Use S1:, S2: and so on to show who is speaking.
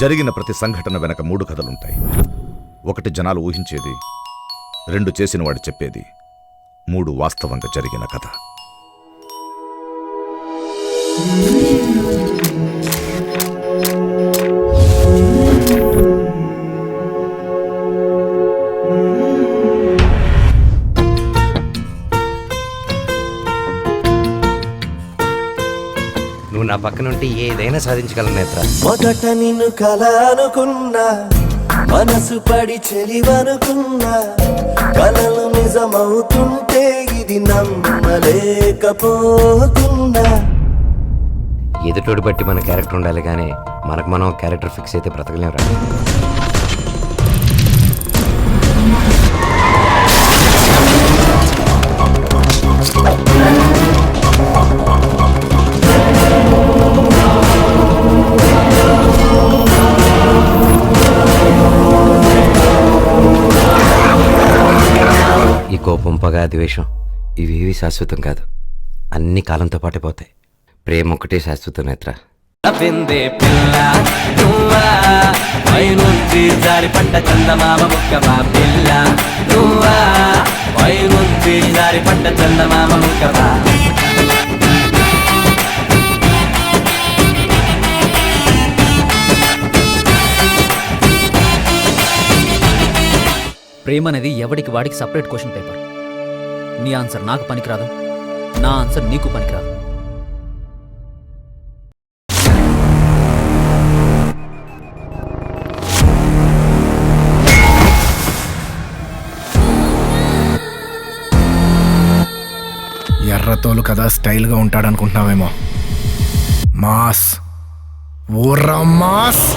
S1: జరిగిన ప్రతి సంఘటన వెనక మూడు కథలుంటాయి. ఒకటి జనాలు ఊహించేది రెండు చేసిన వాడు చెప్పేది మూడు వాస్తవంగా జరిగిన కథ.
S2: నువ్వు నా పక్కన ఉంటే ఏదైనా సాధించగలను నేత్ర.
S3: మొదట నిన్ను కల అనుకున్నా మనసు పడి చెలివనుకున్నా కలలు నిజమవుతుంటే ఇది నమ్మలేకపోతున్నా.
S2: ఎదుటోడు బట్టి మన క్యారెక్టర్ ఉండాలి కానీ మనకు మనం క్యారెక్టర్ ఫిక్స్ అయితే బ్రతకలేం రా. కోపం పగ ద్వేషం ఇవేవి శాశ్వతం కాదు. అన్ని కాలంతో పాటే పోతాయి. ప్రేమ ఒకటే శాశ్వతం నేత్ర.
S4: నవ్విందే పిల్ల నువ్వా? పైనుంచి చందమామ ముక్కవా పిల్ల నువ్వా? పైనుంచి జారిపడ్డ చందమామ ముక్కవా
S5: ప్రేమ అనేది ఎవడికి వాడికి సపరేట్ క్వశ్చన్ పేపర్ నీ ఆన్సర్ నాకు పనికిరాదు. నా ఆన్సర్ నీకు పనికిరాదు.
S6: ఎర్రతోలు కదా స్టైల్గా ఉంటాడనుకుంటున్నావేమో. మాస్. ఊర్రా మాస్.